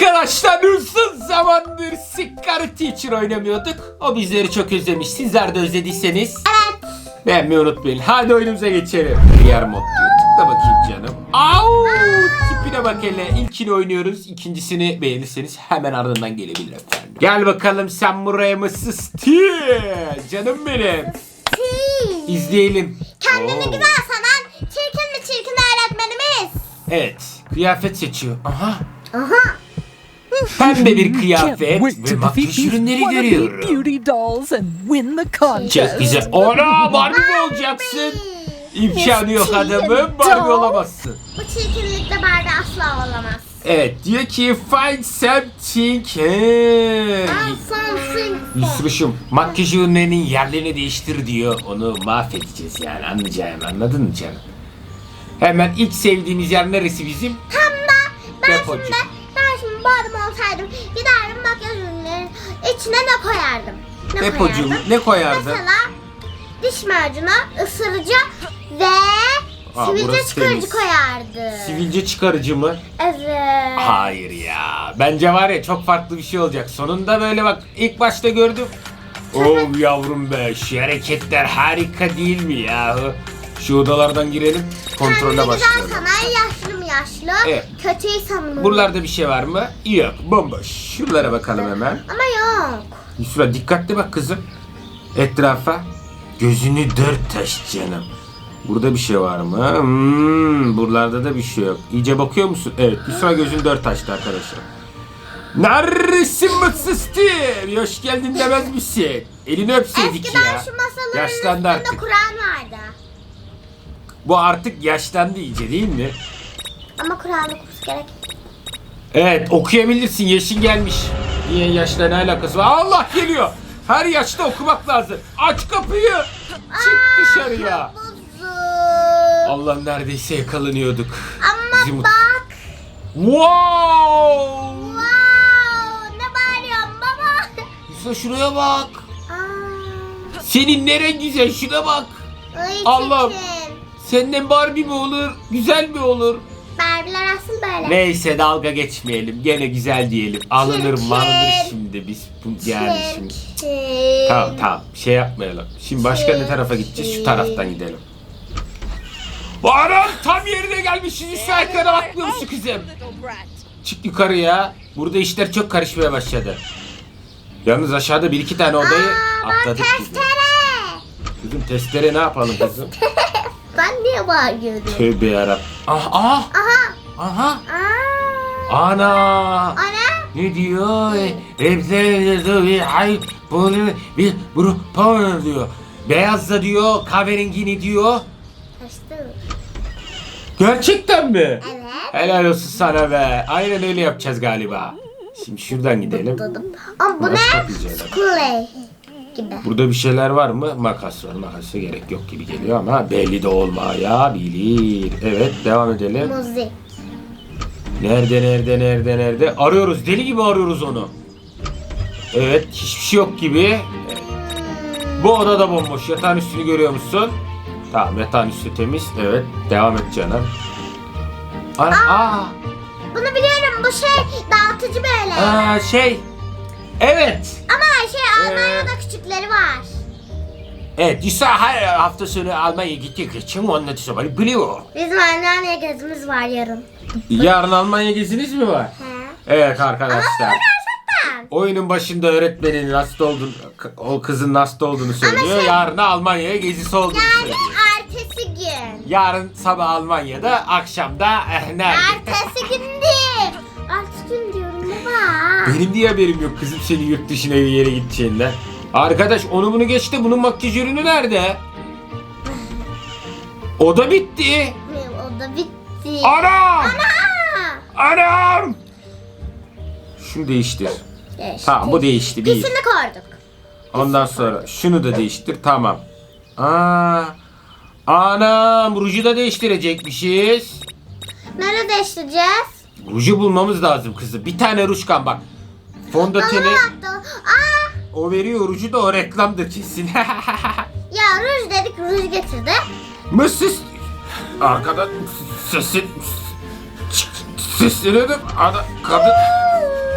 Arkadaşlar uzun zamandır Sigara Teacher oynamıyorduk. O bizleri çok özlemiş. Sizler de özlediyseniz Evet. beğenmeyi unutmayın. Hadi oyunumuza geçelim. Diğer mod diyor. Tıkla bakayım canım. Au! Tipine bak hele. İlkini oynuyoruz. İkincisini beğenirseniz hemen ardından gelebilir efendim. Gel bakalım sen buraya mı sıstı? Canım benim. İzleyelim. Kendini Oo. güzel sanan çirkin mi çirkin öğretmenimiz. Evet. Kıyafet seçiyor. Aha. Aha. Pembe bir kıyafet ve makyaj ürünleri görüyorum. beauty dolls and win the contest. Çok güzel. Ona Barbie mi olacaksın? İmkanı yok adamım. Barbie olamazsın. Bu çirkinlikle Barbie asla olamaz. Evet diyor ki find something. He. Something. Yusruş'um makyaj ürünlerinin yerlerini değiştir diyor. Onu mahvedeceğiz yani anlayacağım anladın mı canım? Hemen ilk sevdiğimiz yer neresi bizim? Tam da ben Depocu. şimdi Barbie olsaydım giderdim makyaj ürünlerinin içine ne koyardım? Ne Depocu koyardım? ne koyardın? Mesela diş macunu, ısırıcı ve Aa, sivilce çıkarıcı temiz. koyardı. Sivilce çıkarıcı mı? Evet. Hayır ya. Bence var ya çok farklı bir şey olacak. Sonunda böyle bak ilk başta gördüm. Oh yavrum be şu hareketler harika değil mi ya? Şu odalardan girelim kontrole Kendini güzel başlayalım. sanan yaşlı yaşlı? Evet. Kötüyü sanırım. Buralarda bir şey var mı? Yok bomboş. Şuralara bakalım hemen. Ama yok. Yusra dikkatli bak kızım. Etrafa. Gözünü dört taş canım. Burada bir şey var mı? Hmm, buralarda da bir şey yok. İyice bakıyor musun? Evet. Yusra gözün dört taştı arkadaşlar. Neredesin mıtsıztı? Hoş geldin demez misin? Elini öpseydik Eskiden ya. şu masaların Yaşlandı üstünde artık. Kur'an vardı. Bu artık yaşlandı iyice değil mi? Ama Kur'an'ı okumamız gerek. Evet okuyabilirsin yaşın gelmiş. Niye yaşla ne alakası var? Allah geliyor. Her yaşta okumak lazım. Aç kapıyı. Çık dışarıya. Buzu. Allah neredeyse yakalanıyorduk. Ama Bizim- bak. Wow! Wow. Ne bağırıyorsun baba? Yusuf şuraya bak. Aa, Senin neren güzel şuna bak. ay Allah'ım. Senden Barbie mi olur? Güzel mi olur? Barbie'ler asıl böyle. Neyse dalga geçmeyelim. Gene güzel diyelim. Alınır Çirkin. mı alınır şimdi biz. Bu, yani şimdi. Çirkin. Tamam tamam şey yapmayalım. Şimdi başka ne tarafa gideceğiz? Şu taraftan gidelim. Baran tam yerine. Üstü arkana bakmıyor musun kızım? Çık yukarıya. Burada işler çok karışmaya başladı. Yalnız aşağıda bir iki tane odayı Aa, atladık gibi. testere. Kızım testere ne yapalım kızım? Ben niye bağırıyordum? Tövbe yarabbim. Ah ah. Aha. Ana. Ana. Ne diyor? Reptiler bir hay bunu bir bunu power diyor. Beyaz da diyor, kahverengi ne diyor? Kaçtı. Gerçekten mi? Evet. Helal olsun sana be. Aynen öyle yapacağız galiba. Şimdi şuradan gidelim. Ama bu ne? Gibi. Burada bir şeyler var mı? Makas var. Makasa gerek yok gibi geliyor ama belli de olmayabilir. Evet devam edelim. Muzi. Nerede nerede nerede nerede? Arıyoruz. Deli gibi arıyoruz onu. Evet hiçbir şey yok gibi. Bu oda da bomboş. Yatağın üstünü görüyor musun? Tamam yatağın üstü temiz. Evet devam et canım. Ana, aa, Bunu biliyorum bu şey dağıtıcı böyle. aa, şey. Evet. Ama şey Ee, Almanya'da küçükleri var. Evet Yusuf her hafta sonu Almanya'ya gittik için onun için biliyor. Bizim Almanya gezimiz var yarın. Yarın Almanya geziniz mi var? He. Evet arkadaşlar. Oyunun başında öğretmenin hasta olduğunu, o kızın hasta olduğunu söylüyor. şey- Yarın Almanya'ya gezisi olduğunu Yani söylüyor. ertesi gün. Yarın sabah Almanya'da, akşamda eh, nerede? Ertesi gün değil. Ertesi gün diyorum baba. Benim diye haberim yok kızım senin yurt dışına bir yere gideceğinden. Arkadaş onu bunu geçti. Bunun makyaj ürünü nerede? O da bitti. O da bitti. Anam! Aa! Anam! Şunu değiştir. Değişti. Tamam bu değişti. Bir. Pisini koyduk. Ondan sonra şunu da değiştir. Tamam. Aa, anam ruju da değiştirecekmişiz. Nerede değiştireceğiz? Ruju bulmamız lazım kızım. Bir tane ruj kan bak. Fondöteni. Aa! O veriyor ruju da o reklamdır kesin. Ya ruj dedik ruj getirdi. Mısız arkada sesin sesleniyordum. Ada, kadın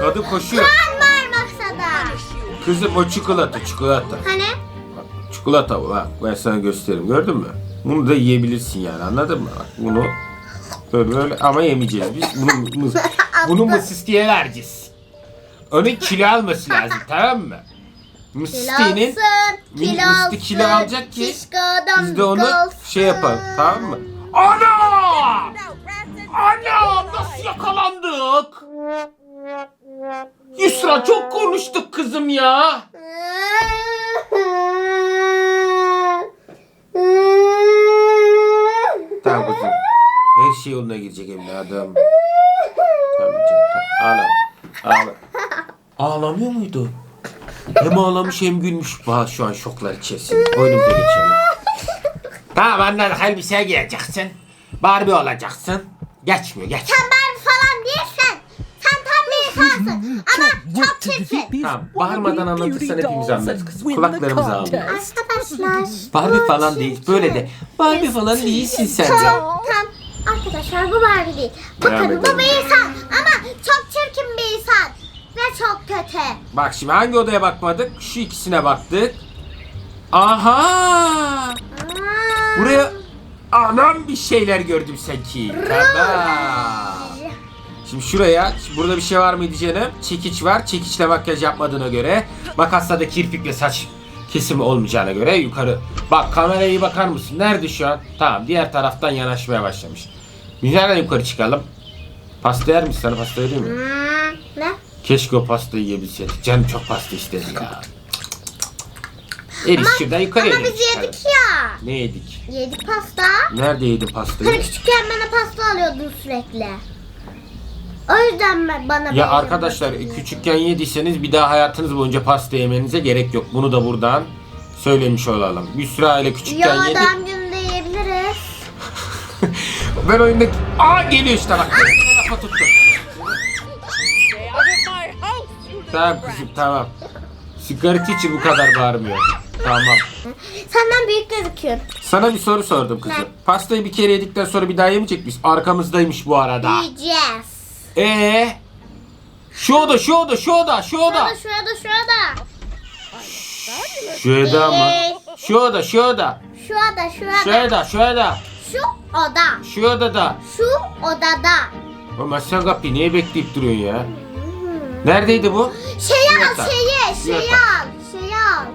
Kadın koşuyor. Kan var maksada. Kızım o çikolata çikolata. Hani? Çikolata bu bak ben sana göstereyim gördün mü? Bunu da yiyebilirsin yani anladın mı? Bak bunu böyle böyle ama yemeyeceğiz biz. Bunu, bunu, bunu mısıstiye vereceğiz. Onun kilo alması lazım tamam mı? Kilosun, mini misli kilo alacak ki biz de onu olsun. şey yapalım tamam mı? Ana! Ana! Nasıl yakalandık? Yusra çok konuştuk kızım ya. Tamam kızım. Her şey yoluna girecek evladım. Tamam canım. Tamam. Ağla. Ağla. Ağlamıyor muydu? Hem ağlamış hem gülmüş. Vah şu an şoklar içerisinde. Oyunumuza geçelim. Tamam anladık elbise giyeceksin. Barbie olacaksın. Geçmiyor geç. Sen Barbie falan değilsin. Sen tam bir insansın. Ama çok çirkin. Tamam, bağırmadan anlatırsan hepimiz anlarız kızım. Kulaklarımız ağrıyor. contest. Arkadaşlar. Barbie falan değil. Böyle de. Barbie falan değilsin sen. Tamam, de. tamam. Arkadaşlar bu Barbie değil. Devam tabii bu edelim. bir insan. Ama çok çirkin bir insan. Ve çok kötü. Bak şimdi hangi odaya bakmadık? Şu ikisine baktık. Aha! Aa. Buraya anam bir şeyler gördüm sanki. Tamam. Şimdi şuraya, şimdi burada bir şey var mıydı canım? Çekiç var. Çekiçle makyaj yapmadığına göre, makasla da kirpikle saç kesimi olmayacağına göre yukarı. Bak kameraya iyi bakar mısın? Nerede şu an? Tamam, diğer taraftan yanaşmaya başlamış. Biz nereden yukarı çıkalım? Pasta yer misin? Sana pasta vereyim mi? Hmm, ne? Keşke o pastayı yiyebilseydik. Canım çok pasta istedi ya. Eriş şuradan yukarı Ama biz yedik ya. Ne yedik? Yedik pasta. Nerede yedin Hani pastayı? küçükken bana pasta alıyordun sürekli. O yüzden ben- bana Ya benziyor arkadaşlar küçükken yediyseniz bir daha hayatınız boyunca pasta yemenize gerek yok. Bunu da buradan söylemiş olalım. Yusra ile küçükken Ya yedik. adam günde yiyebiliriz. Ben oyundaki... Aa geliyor işte bak. Lafa tuttu. Tamam kızım tamam. Sigaret için bu kadar bağırmıyor. Tamam. Senden büyük gözüküyor. Sana bir soru sordum kızım. Ne? Pastayı bir kere yedikten sonra bir daha yemeyecek miyiz? Arkamızdaymış bu arada. Yiyeceğiz. Ee? Şu oda, şu oda, şu oda, şu oda. Şurada şurada şurada. Şu oda mı? Ee, Şu oda, şu oda. Şurada Şu şurada. oda, şu oda. Şu oda. Şu odada. Şu odada. Ama sen kapıyı niye bekleyip duruyorsun ya? Neredeydi bu? Şeyi al Şurada. şeyi. Şeyi Şurada. al. Şeyi al.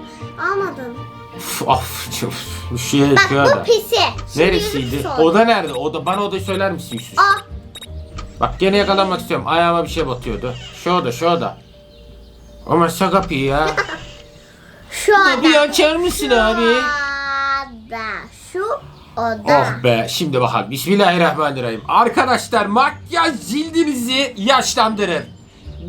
Almadın. Uf, of, şu şey, Bak şu bu oda. pisi. Neresiydi? sol. Oda nerede? Oda bana odayı söyler misin Yusuf? Aa, Bak gene yakalanmak istiyorum. Ayağıma bir şey batıyordu. Şu oda, şu oda. Ama sen kapıyı ya. şu oda. Kapıyı açar mısın abi? Oda. Şu oda. Oh be şimdi bakalım. Bismillahirrahmanirrahim. Arkadaşlar makyaj cildinizi yaşlandırır.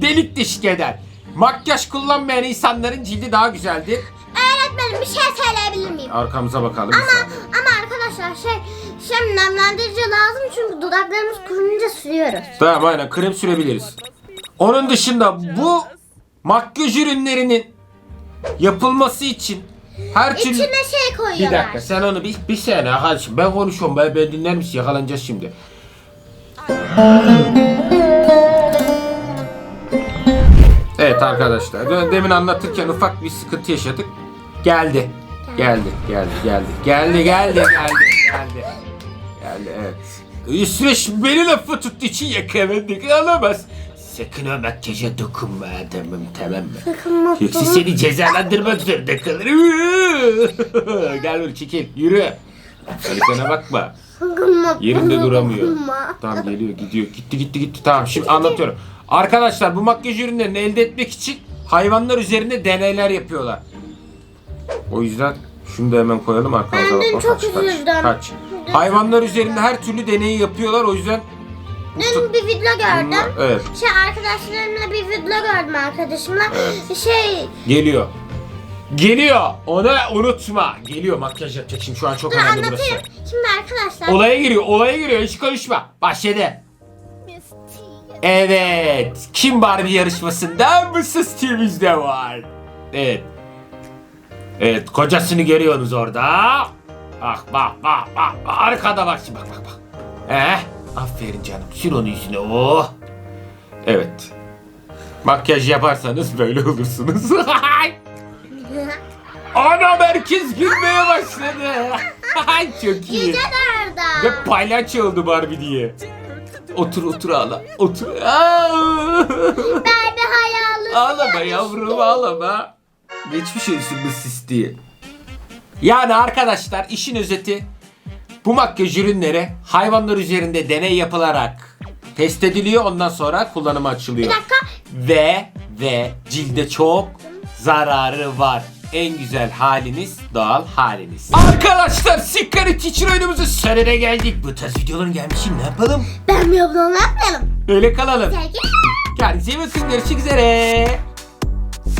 Delik deşik eder. Makyaj kullanmayan insanların cildi daha güzeldir. Öğretmenim bir şey söyleyebilir miyim? Arkamıza bakalım bir Ama saniye. ama arkadaşlar şey şey nemlendirici lazım çünkü dudaklarımız kurunca sürüyoruz. Tamam aynen krem sürebiliriz. Onun dışında bu makyaj ürünlerinin yapılması için her türlü... İçine şey Bir koyuyorlar. dakika sen onu bir, bir saniye kardeşim ben konuşuyorum ben, ben dinler misin yakalanacağız şimdi. Evet arkadaşlar de- demin anlatırken ufak bir sıkıntı yaşadık. Geldi. Geldi, geldi, geldi. Geldi, geldi, geldi, geldi. Geldi, evet. Süreç beni lafı tuttuğu için yakaladık. Alamaz. Sakın o makyaja dokunma adamım tamam mı? Sakın mutlu. Yoksa seni cezalandırmak zorunda kalırım. Gel böyle çekil yürü. Arkana bakma. Sakın mutlu. Yerinde duramıyor. dokunma. Tamam geliyor gidiyor. Gitti gitti gitti. Tamam şimdi anlatıyorum. Arkadaşlar bu makyaj ürünlerini elde etmek için hayvanlar üzerinde deneyler yapıyorlar. O yüzden şunu da hemen koyalım arkamıza Ben çok Kaç, üzüldüm. kaç. Hayvanlar üzerinde her türlü deneyi yapıyorlar. O yüzden Dün bir video gördüm. Evet. Şey arkadaşlarımla bir video gördüm arkadaşımla. Evet. Şey Geliyor. Geliyor. Onu unutma. Geliyor makyaj yapacak şimdi şu an çok dur önemli anlatayım. burası. Şimdi arkadaşlar. Olaya giriyor, olaya giriyor. Hiç konuşma. Başladı. Evet. Kim Barbie yarışmasında Mrs. T'imizde var. Evet. Evet, kocasını görüyorsunuz orada. Bak bak bak bak. Arkada bak şimdi bak bak bak. Eh, aferin canım. Sür onu yüzüne. Oh. Evet. Makyaj yaparsanız böyle olursunuz. Ana merkez gülmeye başladı. Çok iyi. Yüce nerede? Ve palyaço oldu Barbie diye. Otur otur ağla. Otur. Bir hayalı. ağlama yavrum ağlama. Geçmiş olsun bu sis diye. Yani arkadaşlar işin özeti bu makyaj ürünleri hayvanlar üzerinde deney yapılarak test ediliyor ondan sonra kullanıma açılıyor. Bir dakika. Ve ve cilde çok zararı var. En güzel haliniz doğal haliniz. Arkadaşlar Secret Teacher oyunumuzun sonuna geldik. Bu tarz videoların gelmişi ne yapalım? Ben bir abone olmayalım. Öyle kalalım. Sevgiler. Kendinize iyi bakın. Görüşmek üzere.